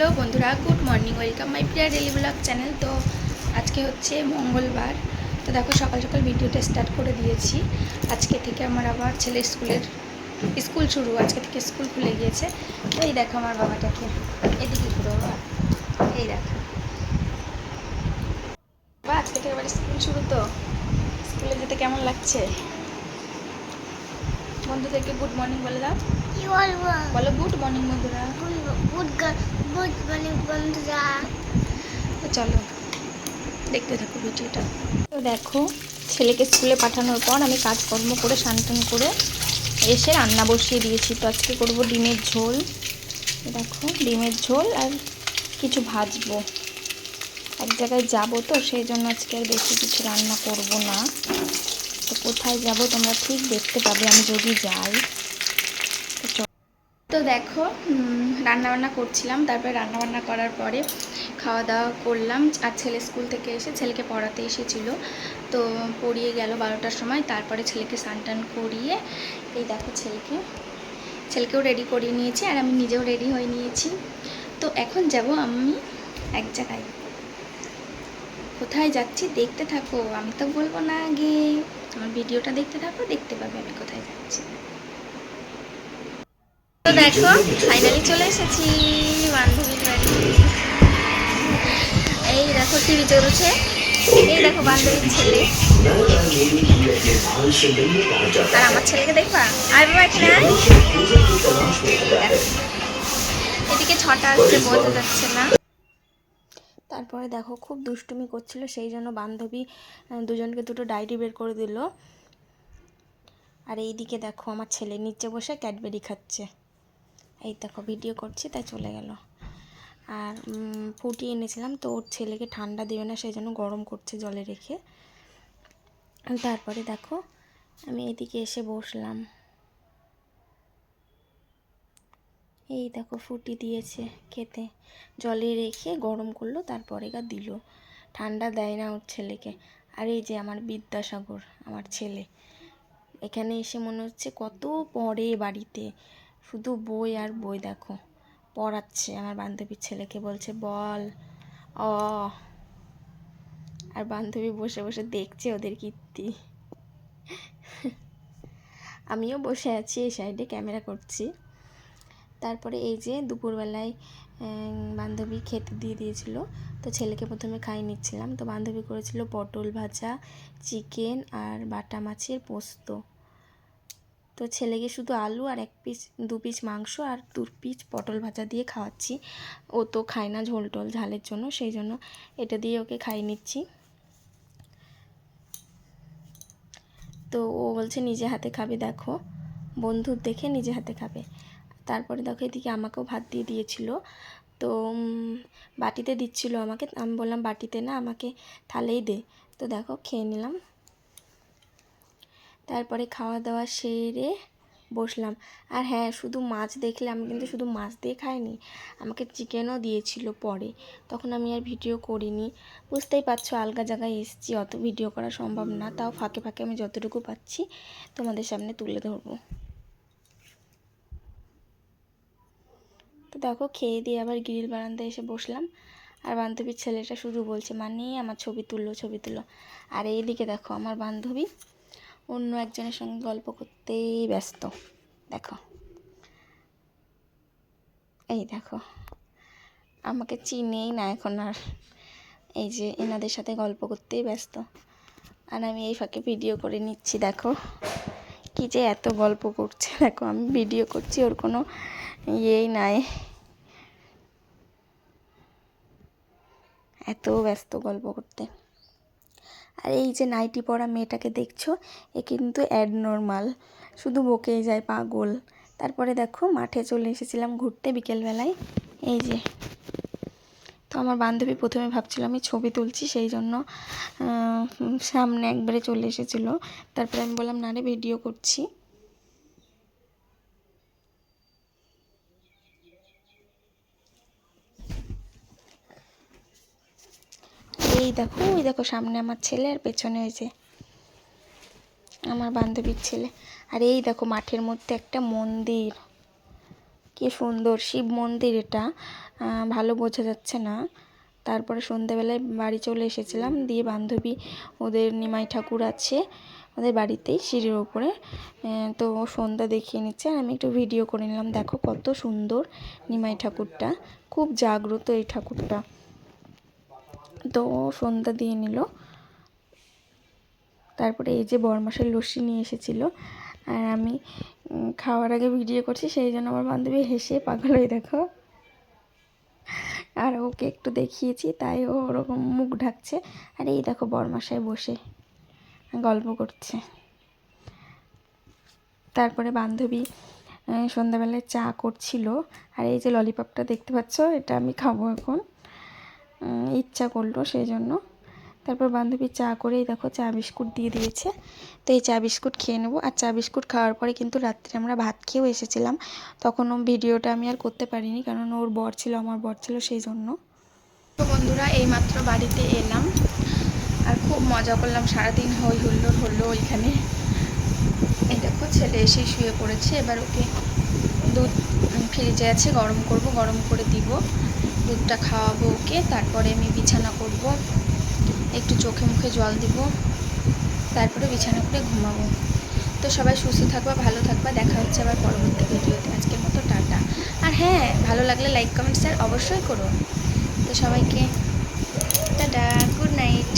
Hello বন্ধুরা, good morning, welcome my Priya daily blog channel. তো আজকে হচ্ছে মঙ্গলবার। তো দেখো, সকাল সকাল ভিডিওটা স্টার্ট করে দিয়েছি। আজকে থেকে আমার আবার ছেলের স্কুলের স্কুল শুরু, আজকে থেকে স্কুল খুলে গিয়েছে। তো এই দেখো আমার বাবাটাকে। এদিকে ঘুরো এই দেখো। বা আজকে থেকে আবার স্কুল শুরু তো? স্কুলে যেতে কেমন লাগছে? বন্ধুদেরকে গুড মর্নিং বলে দাও। কি বলব বলো গুড মর্নিং বন্ধুরা। গুড গুড মানে বন্ধুরা। তো চলো দেখতে থাকো ভিডিওটা। তো দেখো ছেলেকে স্কুলে পাঠানোর পর আমি কাজকর্ম করে স্নান করে এসে রান্না বসিয়ে দিয়েছি। তো আজকে করব ডিমের ঝোল। দেখো ডিমের ঝোল আর কিছু ভাজবো। এক জায়গায় যাব তো সেই জন্য আজকে আর বেশি কিছু রান্না করব না। তো কোথায় যাব তোমরা ঠিক দেখতে পাবে, আমি যদি যাই। তো দেখো রান্না বান্না করছিলাম, তারপরে রান্না বান্না করার পরে খাওয়া দাওয়া করলাম, আর ছেলে স্কুল থেকে এসে ছেলেকে পড়াতে এসেছিল। তো পড়িয়ে গেল বারোটার সময়, তারপরে ছেলেকে স্নান টান করিয়ে এই দেখো ছেলেকে, ছেলেকেও রেডি করিয়ে নিয়েছি, আর আমি নিজেও রেডি হয়ে নিয়েছি। তো এখন যাব আমি এক জায়গায়। কোথায় যাচ্ছি দেখতে থাকো, আমি তো বলব না আগে। আমার ভিডিওটা দেখতে থাকো দেখতে পাবে আমি কোথায় যাচ্ছি। তো দেখো ফাইনালি চলে এসেছি বান্ধবীর বাড়ি। এই দেখো টিভি চলছে। এই দেখো বান্ধবীর ছেলে। আর আমার ছেলেকে দেখবা? আর বাবা এখানে এদিকে ছটা আসছে বোঝা যাচ্ছে না। তারপরে দেখো খুব দুষ্টুমি করছিল, সেই জন্য বান্ধবী দুজনকে দুটো ডায়েরি বের করে দিল। আর এইদিকে দেখো আমার ছেলে নিচে বসে ক্যাডবেরি খাচ্ছে। এই দেখো ভিডিও করছি, তাই চলে গেল। আর ফুটিয়ে এনেছিলাম, তো ওর ছেলেকে ঠান্ডা দেবে না, সেই জন্য গরম করছে জলে রেখে। তারপরে দেখো আমি এদিকে এসে বসলাম। এই দেখো ফুটি দিয়েছে খেতে। জলে রেখে গরম করল, তারপরে গা দিল। ঠান্ডা দেয় না ওর ছেলেকে। আর এই যে আমার বিদ্যাসাগর, আমার ছেলে। এখানে এসে মনে হচ্ছে কত পড়ে বাড়িতে। শুধু বই আর বই দেখো। পড়াচ্ছে, আমার বান্ধবীর ছেলেকে বলছে, বল। অ। আর বান্ধবী বসে বসে দেখছে ওদের কীর্তি। আমিও বসে আছি, এই সাইডে ক্যামেরা করছি। তারপরে এই যে দুপুরবেলায় বান্ধবী খেতে দিয়ে দিয়েছিল। তো ছেলেকে প্রথমে খাই নিচ্ছিলাম। তো বান্ধবী করেছিল পটল ভাজা, চিকেন আর বাটা মাছের পোস্ত। তো ছেলেকে শুধু আলু আর এক পিস, দু পিস মাংস আর দু পিস পটল ভাজা দিয়ে খাওয়াচ্ছি। ও তো খায় না ঝোল টোল ঝালের জন্য, সেই জন্য এটা দিয়ে ওকে খাইয়ে নিচ্ছি। তো ও বলছে, নিজে হাতে খাবে, দেখো। বন্ধুর দেখে নিজে হাতে খাবে। তারপরে দেখো এদিকে আমাকেও ভাত দিয়ে দিয়েছিল। তো বাটিতে দিচ্ছিল আমাকে। আমি বললাম, বাটিতে না, আমাকে থালেই দে। তো দেখো, খেয়ে নিলাম। তারপরে খাওয়া দাওয়া সেরে বসলাম। আর হ্যাঁ শুধু মাছ দেখলে, আমি কিন্তু শুধু মাছ দিয়ে খাইনি, আমাকে চিকেনও দিয়েছিল পরে। তখন আমি আর ভিডিও করিনি। বুঝতেই পারছ, আলগা জায়গায় এসেছি, অত ভিডিও করা সম্ভব না। তাও ফাঁকে ফাঁকে আমি যতটুকু পাচ্ছি, তোমাদের সামনে তুলে ধরবো। তো দেখো, খেয়ে দিয়ে আবার গ্রিল বারান্দায় এসে বসলাম। আর বান্ধবীর ছেলেটা শুধু বলছে মানে আমার ছবি তুললো ছবি তুললো। আর এইদিকে দেখো, আমার বান্ধবী অন্য একজনের সঙ্গে গল্প করতেই ব্যস্ত। দেখো, এই দেখো, আমাকে চিনেই না এখন আর। এই যে এনাদের সাথে গল্প করতেই ব্যস্ত। আর আমি এই ফাঁকে ভিডিও করে নিচ্ছি, দেখো। কি যে এত গল্প করছে? দেখো, আমি ভিডিও করছি, ওর কোনো ইয়েই নাই। এত ব্যস্ত গল্প করতে। আর এই যে নাইটি পরা মেয়েটাকে দেখছ, এ কিন্তু অ্যাডনর্মাল শুধু বকেই যায়, পাগল। তারপরে দেখো, মাঠে চলে এসেছিলাম ঘুরতে বিকেলবেলায়। এই যে আমার বান্ধবী প্রথমে ভাবছিল আমি ছবি তুলছি, সেই জন্য সামনে একবারে চলে এসেছিল। তারপরে আমি বললাম, না রে, ভিডিও করছি। এই দেখো ওই দেখো, সামনে আমার ছেলে আর পেছনে হয়েছে আমার বান্ধবীর ছেলে। আর এই দেখো, মাঠের মধ্যে একটা মন্দির। কি সুন্দর শিব মন্দির এটা। ভালো বোঝা যাচ্ছে না। তারপরে সন্ধ্যাবেলায় বাড়ি চলে এসেছিলাম। দিয়ে বান্ধবী ওদের নিমাই ঠাকুর আছে, ওদের বাড়িতেই সিঁড়ির ওপরে। তো সন্ধ্যা দেখিয়ে নিচ্ছে আর আমি একটু ভিডিও করে নিলাম। দেখো কত সুন্দর নিমাই ঠাকুরটা। খুব জাগ্রত এই ঠাকুরটা। তো সন্ধ্যা দিয়ে নিল। তারপরে এই যে বরমাসের লস্যি নিয়ে এসেছিল। আর আমি খাওয়ার আগে ভিডিও করছি, সেই জন্য আমার বান্ধবী হেসে পাগল হয়ে দেখো। আর ওকে একটু দেখিয়েছি, তাই ও ওরকম মুখ ঢাকছে। আর এই দেখো বরমাসায় বসে গল্প করছে। তারপরে বান্ধবী সন্ধ্যাবেলায় চা করছিল। আর এই যে ললিপপটা দেখতে পাচ্ছ, এটা আমি খাব এখন। ইচ্ছা করল সেই জন্য। তারপর বান্ধবী চা করেই দেখো চা বিস্কুট দিয়ে দিয়েছে। তো এই চা বিস্কুট খেয়ে নেব। আর চা বিস্কুট খাওয়ার পরে কিন্তু রাত্রে আমরা ভাত খেয়েও এসেছিলাম। তখনও ভিডিওটা আমি আর করতে পারিনি, কারণ ওর বর ছিল, আমার বর ছিল সেই জন্য। তো বন্ধুরা, এইমাত্র বাড়িতে এলাম। আর খুব মজা করলাম, সারাদিন হই হুল্লোড় হলো ওইখানে। এই দেখো, ছেলে এসে শুয়ে পড়েছে। এবার ওকে দুধ ফ্রিজে আছে, গরম করব, গরম করে দিব। দুধটা খাওয়াবো ওকে, তারপরে আমি বিছানা করব। একটু চোখে মুখে জল দিব, তারপরে বিছানা করে ঘুমাবো। তো সবাই সুস্থ থাকবা, ভালো থাকবা, দেখা হচ্ছে আবার পরবর্তী ভিডিওতে। আজকের মতো টাটা। আর হ্যাঁ ভালো লাগলে লাইক কমেন্ট শেয়ার অবশ্যই করো। তো সবাইকে, টাটা গুড নাইট